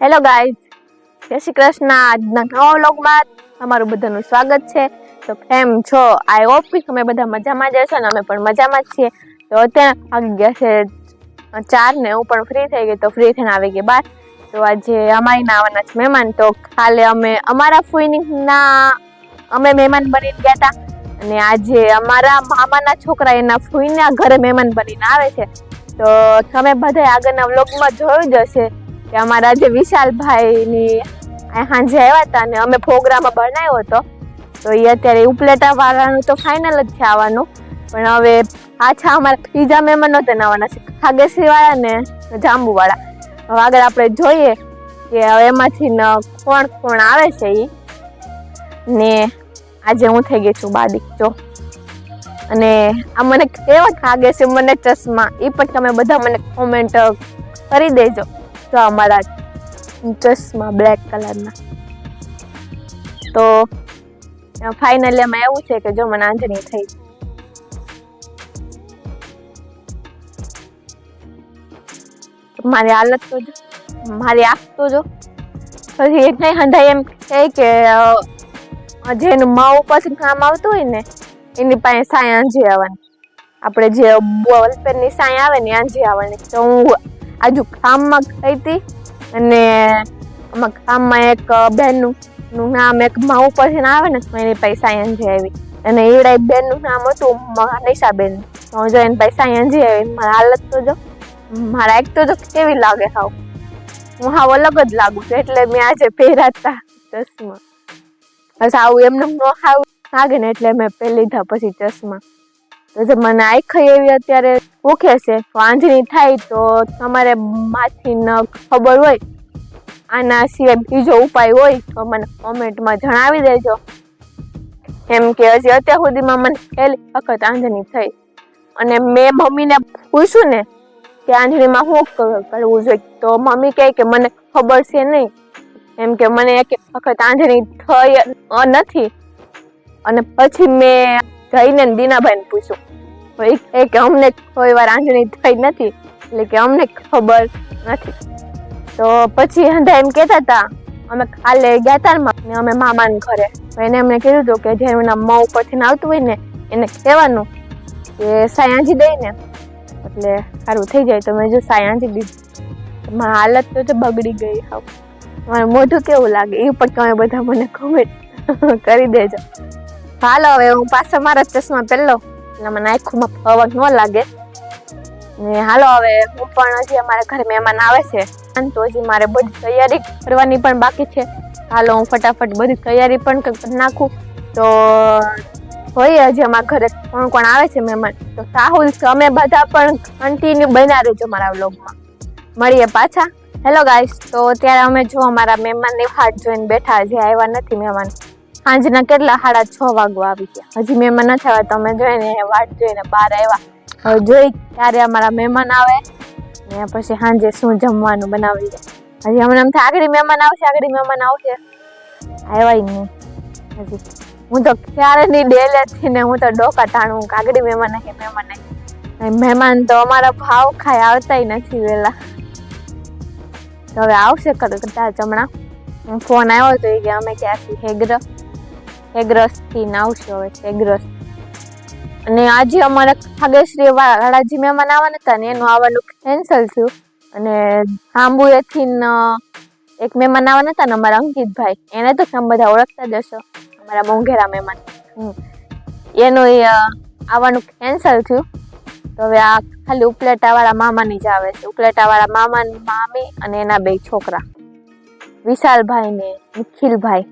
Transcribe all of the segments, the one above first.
Hello guys જય શ્રી કૃષ્ણ. આજના નવા વ્લોગમાં તમારું બધાનું સ્વાગત છે. તો કેમ છો? આઈ હોપ કે તમે બધા મજામાં જ હશો ને અમે પણ મજામાં જ છીએ. તો અત્યારે આવી ગયા છે ચાર ને હું પણ ફ્રી થઈ ગઈ, તો ફ્રી થઈને આવી ગઈ બાર તો આજે અમારી આવવાના છે મહેમાન. તો કાલે અમે અમારા ફૂઈના અમે મહેમાન બનીને ગયા હતા અને આજે અમારા મામાના છોકરા એના ફૂઈના ઘરે મહેમાન બનીને આવે છે. તો તમે બધા આગળના વ્લોગમાં જોયું જ હશે. કે અમારા જે વિશાલભાઈની સાંજે આવ્યા હતા અને અમે પ્રોગ્રામ બનાવ્યો હતો, તો એ અત્યારે ઉપલેટા વાળાનું તો ફાઇનલ જ છે આવવાનું. પણ હવે પાછા અમારા ત્રીજા મહેમાન નહોતા આવવાના છે વાળા ને જાંબુ વાળા હવે આગળ આપણે જોઈએ કે હવે એમાંથી કોણ કોણ આવે છે એ ને આજે હું થઈ ગઈ છું બાદી જો. અને આ મને કેવા લાગે છે, મને ચશ્મા. એ પણ તમે બધા મને કોમેન્ટ કરી દેજો. જો અમારા ચશ્મા બ્લેક કલરના તો ફાઇનલી એમાં એવું છે કે જો મને આંજણી થઈ મારી હાલત તો જો, મારી આંખ તો જો. પછી એક નહીં હંધાઈ એમ કહે કે જેનું મા પછી કામ આવતું હોય ને, એની પાસે સાય આંજી આવવાની. આપણે જે બોલપેનની સાય આવે ને આંજી આવવાની. તો હું આજુ ખામમાં થઈ હતી. અને આમાં ખામમાં એક બેનનું, નું નામ એક મા ઉપરથી આવે ને, એની પૈસા એનજી આવી. અને એવડા એક બેનનું નામ હતું નિશાબેન તો જો એની પૈસા એનજી આવી, મારા હાલત તો જો, મારા એક તો જો કેવી લાગે હાવ. હું હાવ અલગ જ લાગુ છું, એટલે મેં આજે પહેરાતા ચશ્મા. બસ આવું એમને ન ખાવું લાગે ને, એટલે મેં પહેરી લીધા પછી ચશ્મા. મને આખી એવી અત્યારે ભૂખે છે વાંજણી થાય તો તમારે માથી ન ખબર હોય, આના સિવાય બીજો ઉપાય હોય તો મને કોમેન્ટમાં જણાવી દેજો. એમ કે હજી અત્યાર સુધીમાં મને પહેલી વખત આંજણી થઈ. અને મેં મમ્મીને પૂછ્યું ને કે આંજણીમાં શું કરવું જોઈએ, તો મમ્મી કહે કે મને ખબર છે નહીં. એમ કે મને એક વખત આંજણી થઈ નથી. અને પછી મેં જઈને બીનાભાઈને પૂછું. એ કે અમને કોઈ વાર આંજણી થઈ નથી, એટલે કે અમને ખબર નથી. તો પછી હંધા એમ કહેતા હતા, અમે કાલે ગયા હતા ને અમે મામાને ઘરે. એને એમને કીધું હતું કે જેનું નામ મા ઉપરથી આવતું હોય ને, એને કહેવાનું કે સાયાંજી દઈ ને. એટલે સારું થઈ જાય, તો મેં જો સાયાંજી દીધું મારી હાલત તો બગડી ગઈ હા મારું મોઢું કેવું લાગે, એ પણ તમે બધા મને કોમેન્ટ કરી દેજો. હાલો, હવે હું પાછો મારા ચશ્મા પહેરલો એટલે મને આંખમાં પવન ન લાગે. ને હાલો, હવે હું પણ હજી અમારા ઘરે મહેમાન આવે છે. અને તો હજી મારે બધી તૈયારી કરવાની પણ બાકી છે. હાલો, હું ફટાફટ બધી તૈયારી પણ નાખું. તો હોય હજી અમારા ઘરે કોણ કોણ આવે છે મહેમાન? તો સાહુલ અમે બધા પણ કન્ટિન્યુ બન્યા રહેજો મારા વ્લોગમાં. મળીએ પાછા. હેલો ગાઈસ તો અત્યારે અમે જો અમારા મહેમાનની હાથ જોઈને બેઠા, હજી આવ્યા નથી મહેમાન. સાંજના કેટલા? સાડા છ વાગવા આવી ગયા. હજી મહેમાન નથી આવ્યા તમે જોઈને વાટ જોઈને બહાર આવ્યા. હવે જોઈ ત્યારે અમારા મહેમાન આવે. ને પછી સાંજે શું જમવાનું બનાવી હજી હમણાં એમ થાય, આગળ મહેમાન આવશે, આગળ મહેમાન આવશે. આવ્યા નહીં. હજી. હું તો ક્યારે નહીં ડેલેથી ને હું તો ડોકા ટાણું કાગડી મહેમાન નહીં મહેમાન નહીં. મહેમાન તો અમારા ભાવ ખાઈ આવતાય નથી વેલા. તો હવે આવશે કદાચ હમણાં. ફોન આવ્યો તો એ કે અમે ક્યાંથી હેગ્ર? હેગ્રસથી ને આવશે હવે એગ્રસ અને આજે અમારા ખાગેશ્રી વાળાજી મહેમાન આવવાના હતા ને એનું આવવાનું કેન્સલ થયું. અને આંબુએથી એક મહેમાન આવવાના હતા ને અમારા અંકિતભાઈ, એને તો તમે બધા ઓળખતા જ હશો, અમારા મોંઘેરા મહેમાન. હમ. એનું એ આવવાનું કેન્સલ થયું. તો હવે આ ખાલી ઉપલેટાવાળા મામાની જ આવે છે. ઉપલેટાવાળા મામા, મામી અને એના બે છોકરા. વિશાલભાઈ ને નિખિલભાઈ.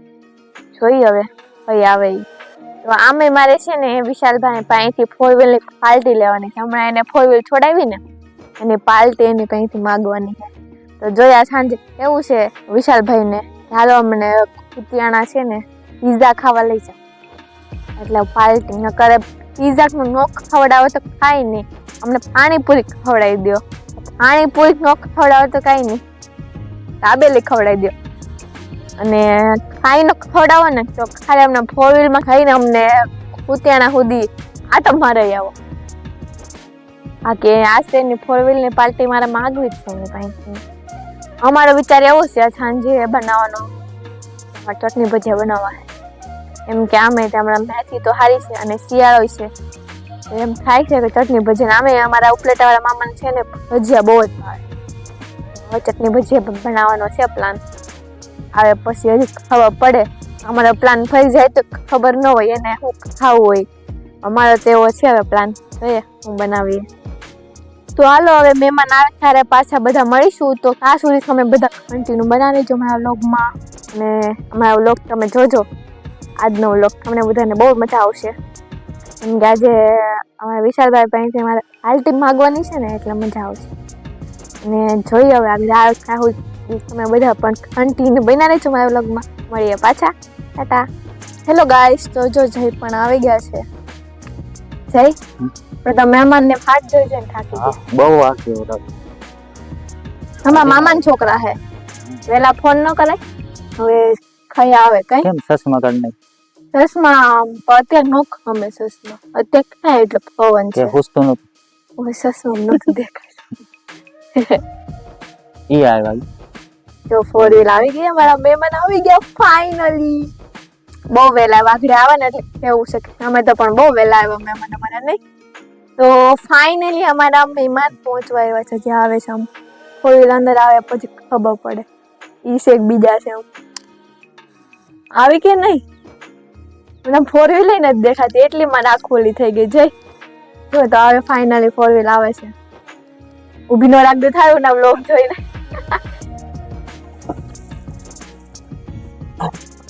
જોઈએ હવે. કઈ આવે. તો આમે મારે છે ને વિશાલભાઈ પાસેથી ફોર વ્હીલ પાલટી લેવાની છે. હમણાં એને ફોર વ્હીલ છોડાવી ને, એની પાલટી એની પાસેથી માગવાની છે. તો જોયા સાંજે એવું છે વિશાલભાઈને? હાલો અમને કુતિયાણા છે ને પીઝા ખાવા લઈ જાઓ એટલે પાલટી ન કરે. પીઝા નો ખવડાવે તો કાંઈ નહીં. અમને પાણીપુરી ખવડાવી દો પાણીપુરી ન ખવડાવે તો કાંઈ નહીં. તાબેલી ખવડાવી દો અને ખાઈને ખવડાવો ને તો ખાલી અમને ફોર વ્હીલમાં ખાઈને અમને ઉત્યાણા સુધી આટો મારી આવો. હા કે આ એની ફોર વ્હીલની પાર્ટી મારે માગવી જ છે એની પાસેથી અમારો વિચાર એવો છે, આ સાંજે બનાવવાનો. ચટણી ભજીયા બનાવવા એમ કે આમે હમણાં મેથી તો સારી છે અને શિયાળો છે. એમ થાય છે કે ચટણી ભજીયા આમે અમારા ઉપલેટાવાળા મામાને છે ને ભજીયા બહુ જ ભાવે. ચટણી ભજીયા બનાવવાનો છે પ્લાન આવે પછી હજી ખબર પડે. અમારો પ્લાન ફરી જાય તો ખબર ન હોય એને શું ખાવું હોય. અમારો તો એવો છે હવે પ્લાન જોઈએ હું બનાવીએ. તો હાલો હવે મહેમાન આવે ત્યારે પાછા બધા મળીશું. તો આ સુધી તમે બધા કન્ટિન્યુ બનાવી લેજો મારા વ્લોગમાં અને અમારા વ્લોગ તમે જોજો. આજનો વ્લોગ તમને બધાને બહુ મજા આવશે. કેમ કે આજે અમારા વિશાલભાઈ પાસેથી મારે હાલતી માગવાની છે ને એટલે મજા આવશે. અને જોઈએ હવે આગળ આ તમે બધા પણ કન્ટિન્યુ બના રહેજો મારા વ્લોગમાં મળીએ પાછા. ટાટા. હેલો ગાઈસ તો જો જય પણ આવી ગયા છે. જય. પણ તમે મહેમાનને ફાટ જોઈ જોઈને થાકી બહુ આખી અમારા મામાના છોકરા હે. વેલા ફોન ન કરાય. હવે ખાઈ આવે કઈ. કેમ સસમા કર નહીં પણ અત્યારે નો ખમે ચશ્મા અત્યારે ક્યાં એટલે પવન છે. હુસતું હવે ચશ્મા નથી દેખાય ઈ આવ્યા જો ફોર વ્હીલ આવી ગઈ, અમારા મહેમાન આવી ગયા ફાઇનલી બહુ વહેલા વાઘડે આવે ને એવું છે અમે તો પણ બહુ વહેલા આવ્યા મહેમાન અમારા નહીં તો ફાઇનલી અમારા મહેમાન પહોંચવા આવ્યા છે જે આવે છે આમ. ફોર વ્હીલ અંદર આવે પછી ખબર પડે. છે એક બીજા છે આમ. આવી કે નહીં? મને ફોર વ્હીલ નથી દેખાતી, એટલી મને આખોલી ખોલી થઈ ગઈ. જઈ જો તો હવે ફાઇનલી ફોર વ્હીલ આવે છે. ઊભી નો રાખતું થાય ના બ્લોગ જોઈને.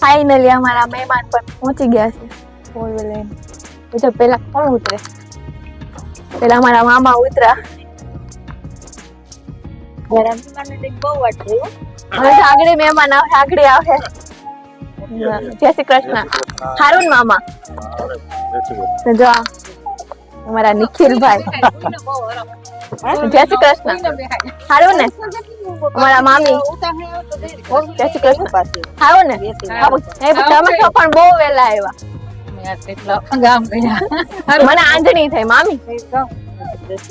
ફાઇનલી અમારા મહેમાન પણ પહોંચી ગયા છે. ફોર વ્હીલર એ તો પેલા કોણ ઉતરે? પેલા અમારા મામા ઉતરા. આગળ મહેમાન આવે આગળ આવે. જય શ્રી કૃષ્ણ. હારું ને મામા જો અમારા નિખિલભાઈ. જય શ્રી કૃષ્ણ. હારું ને અમારા મામી. જય શ્રી કૃષ્ણ હારું ને. એ તમે તો પણ બહુ વહેલા આવ્યા. મને આંજણી થઈ મામી.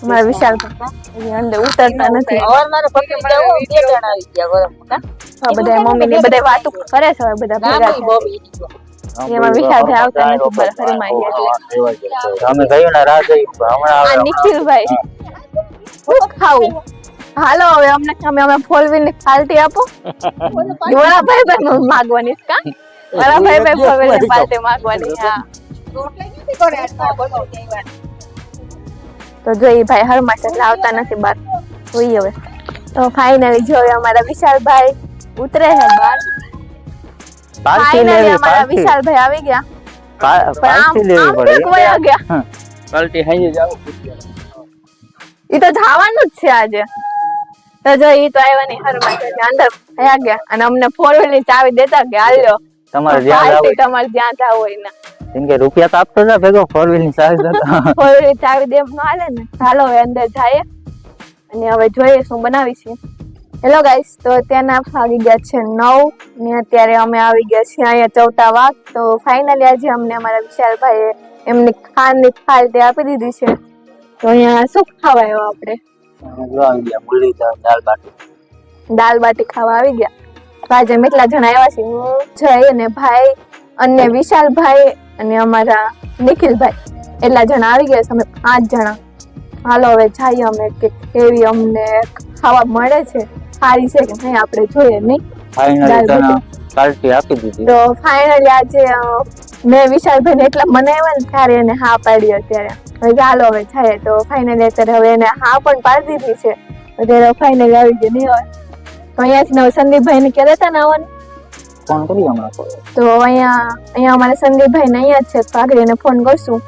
મારા વિશાલ અંદર ઉતરતા નથી. બધા મમ્મી ને બધા વાતો કરે છે બધા ભેગા એમાં વિશાલભાઈ આવતા નથી બરાબર હરીમાં એટલે. અમે ગયું ને રાહ જોઈ હમણાં નિખિલભાઈ. શું ખાવું હાલો હવે અમને તમે અમે ફોર વ્હીલની પાલટી આપો. મારા ભાઈ ભાઈ માગવાની છે કા? મારા ભાઈ ભાઈ ફોર વ્હીલની પાલટી માગવાની હા. તો જો એ ભાઈ હર માટે એટલે આવતા નથી બાર. જોઈએ હવે. તો ફાઇનલી જો હવે અમારા વિશાલભાઈ ઉતરે છે બાર. પાર્ટી ફાઇનલી લેવી અમારા પાર્ટી. વિશાલભાઈ આવી ગયા. પા- પણ આમ પાર્ટી લેવી આમ પડે. ક્યાંક વયા ગયા? હમ. પાર્ટી હાઈ જાવ ઈ તો જવાનું જ છે આજે. તો જો ઈ તો આવ્યા નહીં હરમાં માટે અંદર આયા ગયા અને અમને ફોર વ્હીલની ચાવી દેતા કે હાલ્યો. તમારે જ્યાં જાવ તમારે જ્યાં જાવ હોય ને કેમ કે રૂપિયા તો આપતો જા ભેગો ફોર વ્હીલની ચાવી દેતા ફોર વ્હીલની ચાવી દેમ ન હાલે ને ચાલો હવે અંદર જાય અને હવે જોઈએ શું બનાવી છે હેલો ગાઈસ તો ત્યાંના આવી ગયા છે નવ ને અત્યારે અમે આવી ગયા છીએ અહીંયા ચૌટા વાગ. તો ફાઇનલી આજે અમને અમારા વિશાલભાઈએ એમની ખાંડની ફાલટી આપી દીધી છે. તો અહીંયા શું ખાવા આવ્યો આપણે? આવી ગયા મુરલી દાળ બાટી ખાવા આવી ગયા. આજે એટલા જણા આવ્યા છે હું જય અને ભાઈ અને વિશાલભાઈ અને અમારા નિખિલભાઈ. એટલા જણા આવી ગયા છે. અમે પાંચ જણા. હાલો હવે જઈએ અમે કે કેવી અમને ખાવા મળે છે. સારી છે કે નહીં આપણે જોઈએ નહીં. ફાઇનલી તને પાર્ટી આપી દીધી. તો ફાઇનલી આજે મેં વિશાલભાઈને એટલા મનાવ્યા ને ત્યારે એને હા પાડી અત્યારે. હવે ચાલો હવે જઈએ તો ફાઇનલ અત્યારે હવે એને હા પણ પાડી દીધી છે. અત્યારે ફાઇનલી આવી ગઈ નહીં હોય? તો અહીંયાથી નવ સંદીપભાઈને કહેતા હતા ને આવવાનું ફોન કરી હમણાં તો અહીંયા અહીંયા અમારે સંદીપભાઈ ને અહીંયા જ છે તો આગળ એને ફોન કરશું.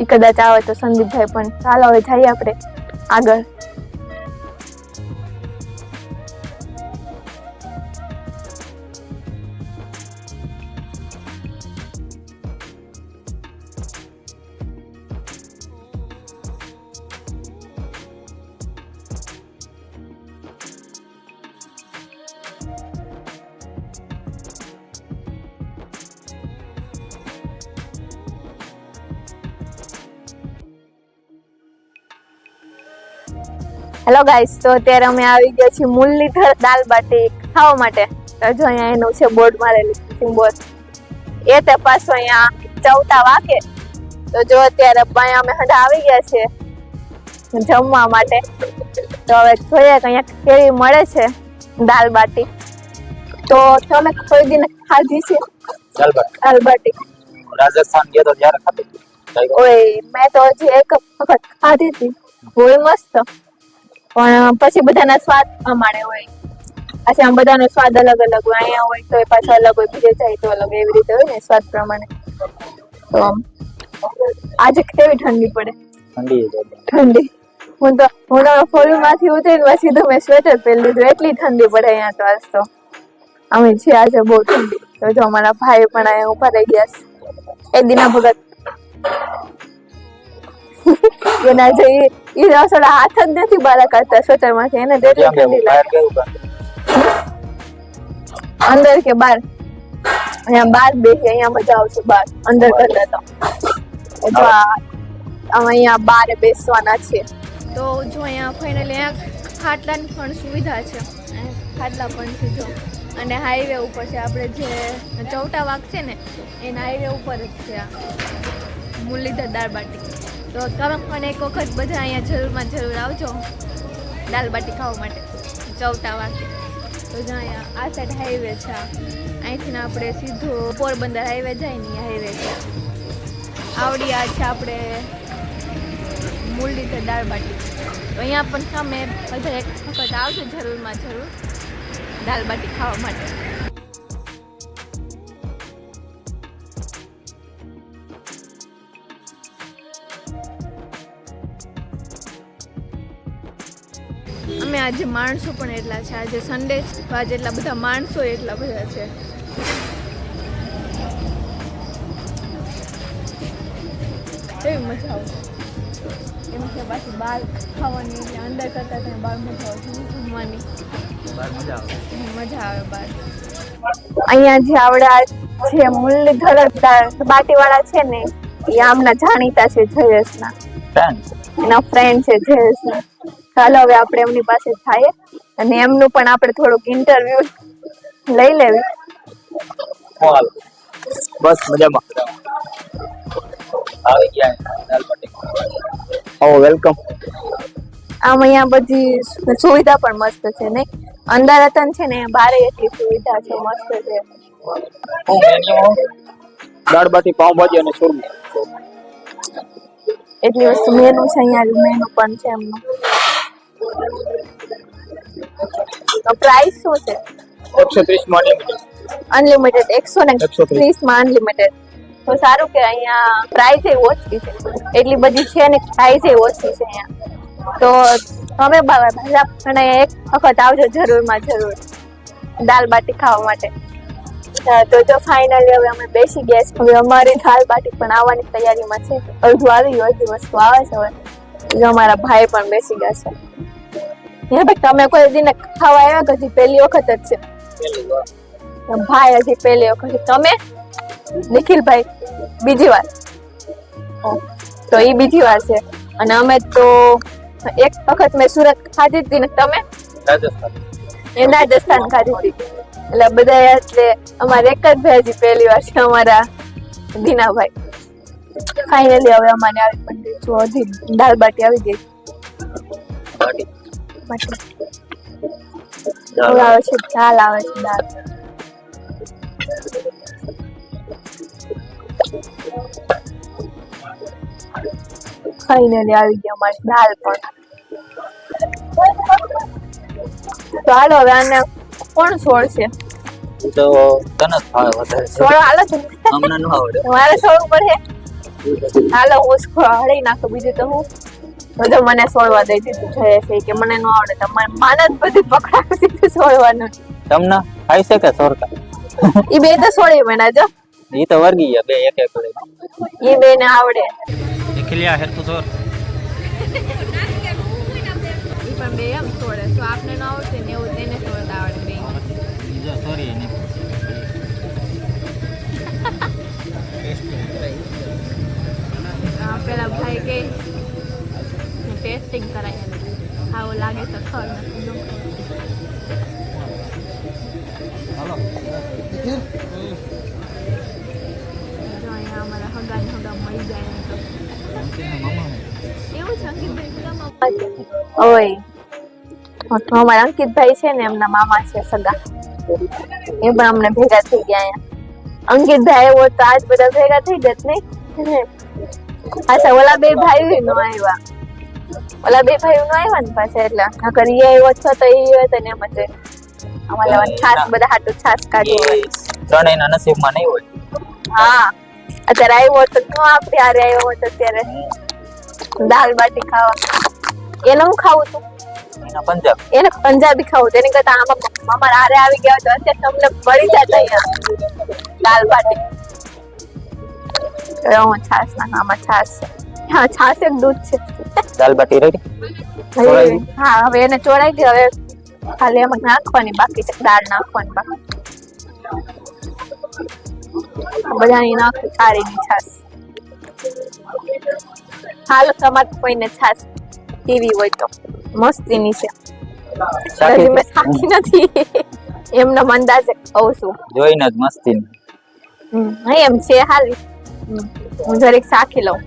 એ કદાચ આવે તો સંદીપભાઈ પણ. ચાલો હવે જઈએ આપણે આગળ. હેલો ગાઈસ તો અત્યારે અમે આવી ગયા છીએ મુરલીધર દાલ બાટી ખાવા માટે. તો જો અહીંયા એનું છે બોર્ડ મારેલું સિમ્બોલ. એ તે પાછો અહીંયા ચૌટા વાકે તો જો અત્યારે અહીંયા અમે હંડા આવી ગયા છે જમવા માટે. તો હવે જોઈએ કે અહીંયા કેવી મળે છે દાલ બાટી. તો તમે કોઈ દિન ખાધી છે? દાલ બાટી. રાજસ્થાન ગયા તો ત્યારે ખાધી ઓય મેં તો હજી એક વખત ખાધી હતી. બહુ મસ્ત. પણ પછી બધાના સ્વાદ પ્રમાણે હોય. પછી આમ બધાનો સ્વાદ અલગ અલગ હોય. અહીંયા હોય તો એ પાછો અલગ હોય બીજે જાય તો અલગ એવી રીતે હોય ને સ્વાદ પ્રમાણે. તો આજે કેવી ઠંડી પડે? ઠંડી ઠંડી. હું તો હું તો ફોરમાંથી ઉતરીને પછી તો મેં સ્વેટર પહેરી લીધું. એટલી ઠંડી પડે અહીંયા તો આજ તો. અમે છે આજે બહુ ઠંડી. તો જો અમારા ભાઈ પણ અહીંયા ઊભા રહી ગયા છે. એ દિના ભગત. એના જે ઈ- રસોડા હાથ જ નથી બહાર કાઢતા સ્વેટરમાંથી એને તો એટલી કેમ કે ઠંડી લાગે. અંદર કે બહાર. અહીંયા બહાર બેસી અહીંયા મજા આવશે બહાર અંદર કરતા તો. જો અમે અહીંયા બારે બેસવાના છે. તો જો અહીંયા ફાઇનલી અહીંયા ખાટલાની પણ સુવિધા છે. ખાટલા પણ છે જો. અને હાઈવે ઉપર છે. આપણે જે ચૌટા વાગ છે ને એના હાઈવે ઉપર જ છે આ. મુરલીધર દાળ બાટી. તો તમે પણ એક વખત બધા અહીંયા જરૂરમાં જરૂર આવજો દાલ બાટી ખાવા માટે ચૌટા વાગે. તો જ્યાં આ સાઈડ હાઈવે છે, અહીંથી આપણે સીધો પોરબંદર હાઈવે જાય ને હાઈવે છે. આવડી આ છે આપણે મુરલીધર દાળ બાટી. તો અહીંયા પણ તમે બધા એક વખત આવજો જરૂરમાં જરૂર દાળ બાટી ખાવા માટે. આજે માણસો પણ એટલા છે. આજે સન્ડે તો આજે એટલા બધા માણસો એટલા બધા છે. કેવી મજા આવશે એમ કે પાછી બહાર ખાવાની એટલે અંદર કરતાં ત્યાં બહાર મજા આવશે જમવાની? મજા આવે. બહાર અહીંયા જે આવડા જે મુરલીધર બાટી વાળા છે ને એ આમના જાણીતા છે જયેશના. એના ફ્રેન્ડ છે જયેશના. ચાલો હવે આપણે એમની પાસે જઈએ અને એમનું પણ આપણે થોડુંક ઇન્ટરવ્યુ લઈ લેવી. બસ મજામાં. આવી ગયા ઓ વેલકમ આમ અહીંયા બધી સુવિધા પણ મસ્ત છે નહીં? અંદર હતા છે ને બારે એટલી સુવિધા છે મસ્ત છે. દાળ બાટી પાવભાજી અને સુરમઈ એટલી વસ્તુ મેનુ છે અહીંયા મેનુ પણ છે એમનું. પ્રાઇસ શું છે? એકસો ત્રીસમાં અનલિમિટેડ એકસો ને 130. ત્રીસમાં અનલિમિટેડ તો સારું કે અહીંયા પ્રાઇસ એ ઓછી છે. એટલી બધી છે ને પ્રાઇસ એ ઓછી છે અહીંયા. તો તમે ભાજા પણ એક વખત આવજો જરૂરમાં જરૂર. દાલ બાટી ખાવા માટે. તો જો ફાઇનલી હવે અમે બેસી ગયા છીએ. હવે અમારી દાલ બાટી પણ આવવાની તૈયારીમાં છે. અડધું આવી ગયું અડધી વસ્તુ આવે છે હવે. જો અમારા ભાઈ પણ બેસી ગયા છે. હે ભાઈ તમે કોઈ દીને ખાવા આવ્યા કે હજી પહેલી વખત જ છે. ભાઈ હજી પહેલી વખત તમે? નિખિલભાઈ બીજી વાર. તો એ બીજી વાર છે. અને અમે તો એક વખત મેં સુરત ખાધી હતી ને તમે? રાજસ્થાન. રાજસ્થાન ખાધી હતી. એટલે બધા એટલે અમારે એક જ ભાઈ હજી પહેલી વાર છે અમારા દીનાભાઈ. ફાઇનલી હવે અમારે આવી પણ હજી દાલ બાટી આવી ગઈ. હવે આવે છે દાલ આવે છે દાલ ફાઈનલી આવી ગઈ અમારી દાલ પણ. તો હાલો હવે આને કોણ છોડશે? તો તને ભાવે વધારે. છોડો હાલો છે અમને ન આવડે. મારે છોડવું પડે. હાલો હું હળી નાખું બીજું તો હું? બધું મને છોડવા દઈ દીધું છે છે કે મને ન આવડે તમારે માને જ બધી પકડાવી દીધું સોળવાનું. તમને ખાઈ છે કે સોરતા એ બે તો છોડી મેના જો ઈ તો વર્ગી ગયા બે એક એક એ બે ને આવડે. નિખિલિયા હેતુ સોર. એ પણ બે એમ છોડે તો આપને ઓય. તો અમારા અંકિતભાઈ છે ને એમના મામા છે સગા. એ પણ અમને ભેગા થઈ ગયા અહીંયા. અંકિતભાઈ એવો તો આજ બધા ભેગા થઈ જત નહીં. અચ્છા ઓલા બે ભાઈ નો આવ્યા ઓલા બે ભાઈ નો આવ્યા ને પાછા એટલે. નકર ઈ આવ્યો છો તો ઈ હોય તો ને એમ જ અમારે છાસ બધા હાટું છાસ કાઢવું હોય. ત્રણેયના નસીબમાં નહીં હોય. હા. અત્યારે આવ્યો તો નો આપણે આરે આવ્યો હોત અત્યારે. દાલ બાટી ખાવા. એને હું ખાવું છું. એને પંજાબી. ખાવું તેની કરતા આમાં મામા આરે આવી ગયા તો અત્યારે તમને મળી જાય અહીંયા. દાલ બાટી. હું છાસ ના આમાં છાસ છે. હા છાસ એક દૂધ છે. દાલ બાટી રેડી? હવે- હા હવે એને ચોળાઈ ગઈ. હવે ખાલી એમાં નાખવાની બાકી છે. દાળ નાખવાની બાકી. બધાની નાખું સારી ની છાસ હાલો તમારે કોઈને છાસ પીવી હોય તો. મસ્તીની છે. હજી મેં સાકી નથી. એમનો અંદાજે કહું છું. જોઈને જ મસ્તી હા એમ છે હાલી હું જરીક સાખી લઉં.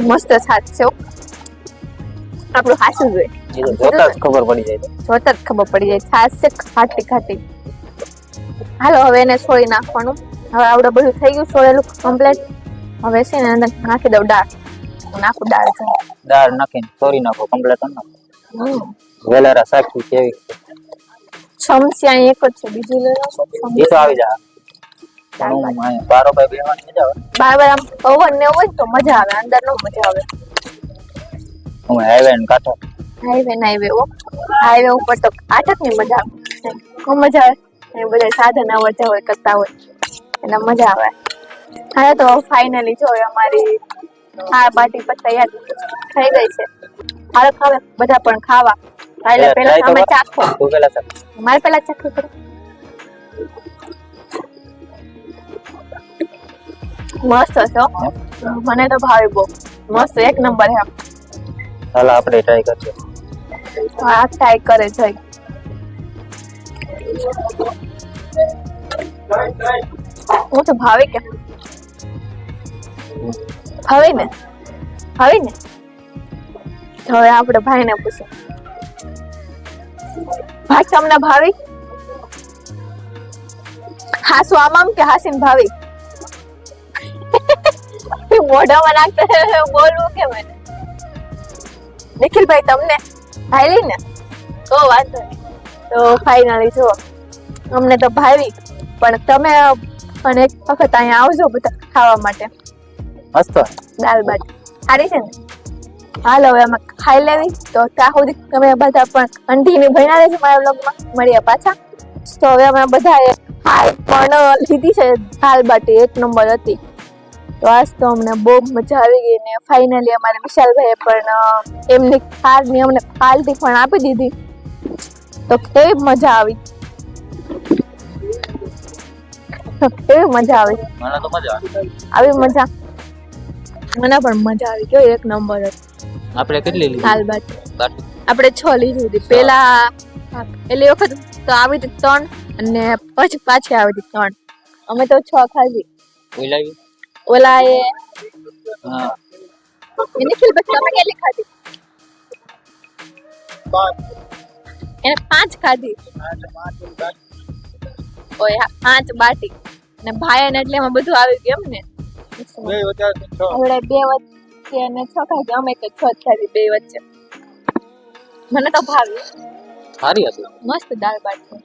મસ્ત છાસ છે આપણું હાસું જોઈએ. જોતા જ ખબર પડી જાય જોતા જ ખબર પડી જાય. છાસ છે ખાટી ખાટી. હાલો હવે એને છોડી નાખવાનું. હવે આવડે બધું થઈ ગયું છોડેલું કમ્પ્લેટ હવે છે ને નાખી દઉં હું નાખું દાળ છે. દાળ નાખીને ચોરી નાખો કમ્પ્લેટ નાખો. વેલારા સાખી કેવી અહીં એક જ છે બીજી લઈ લો છો. એ તો આવી જા. હું બારો ભાઈ બેવાની મજા આવે. બાર બાર આમ પવન ને હોય તો મજા આવે અંદર નો મજા આવે. હું હાઈવે ને કાંઠો. હાઈવે ને હાઈવે ઓ હાઈવે ઉપર તો આટકની મજા આવે. ખૂબ મજા આવે. એ બધા સાધન અવર હોય કરતા હોય. એના મજા આવે. હા તો ફાઇનલી જો અમારી આ પાર્ટી પર તૈયાર થઈ ગઈ છે. હાલો ખાવે બધા પણ ખાવા. હા, એટલે પેલા તમે ચાખો. તું પેલા ચાખ. મારે પેલા ચાખવું પડે. મસ્ત છે મને તો ભાવે બહુ. મસ્ત એક નંબર છે હાલ આપણે ટ્રાય કરીએ આ ટ્રાય કરે છે. હું તો ભાવે કે. ભાવે ને હવે ને હવે આપણે ભાઈને પૂછો. ભાઈ, તમને ભાવી? હાસુ આમ આમ કે હાસીન ભાવી? મોઢામાં નાખતા બોલવું કે મને? નિખિલભાઈ, તમને? ભાઈ ને? તો વાંધો તો ફાઈનલી જુઓ. અમને તો ભાવી. પણ તમે પણ એક વખત અહીંયા આવજો બધા ખાવા માટે. મસ્ત. દાલ બાટી. સારી છે ને? હાલ હવે અમે ખાઈ લેવી. તો ત્યાં સુધી તમે બધા પણ કંટીન્યુ ભણ્યા રહેશે મારા બ્લોગમાં મળ્યા પાછા. તો હવે અમે બધાએ હાલ પણ લીધી છે દાલ બાટી. એક નંબર હતી. તો આજ તો અમને બહુ મજા આવી ગઈ ને ફાઇનલી અમારે વિશાલભાઈએ પણ એમની કારની અમને પાલટી પણ આપી દીધી. તો કેવી મજા આવી. કેવી મજા આવે. આવી મજા. મને પણ મજા આવી ગયો એક નંબર હતો. આપણે કેટલી લીધી? બાટી બાટી આપણે છ લીધી હતી. પેલા એટલે વખત તો આવી હતી ત્રણ અને પછી પાછી આવી હતી ત્રણ. અમે તો છ ખાધી. ઓલા એ હા. એની ખીલ પછી તમે કેટલી ખાધી? એને પાંચ ખાધી. ઓય હા પાંચ બાટી. અને ભાઈ એટલે એમાં બધું આવી ગયું એમ ને. હવે બે વચ્ચે અને છ ખાધી અમે તો છ જ ખાધી બે વચ્ચે. મને તો ભાવ્યું સારી હતી મસ્ત દાળ બાટી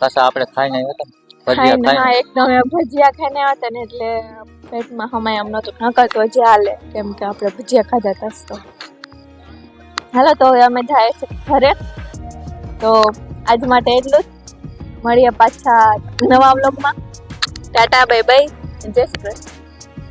પાછા આપણે ખાઈને આવ્યા હતા ભજીયા ખાઈને એકદમ ભજીયા ખાઈને આવ્યા હતા ને એટલે પેટમાં હમાય એમ નતું નકર તો હજી હાલે. કેમ કે આપણે ભજીયા ખાધા હતા તો. હાલો તો હવે અમે જાય છે ઘરે. તો આજ માટે એટલું જ. મળીએ પાછા નવા વ્લોગમાં. ટાટા બાય બાય જય શ્રી કૃષ્ણ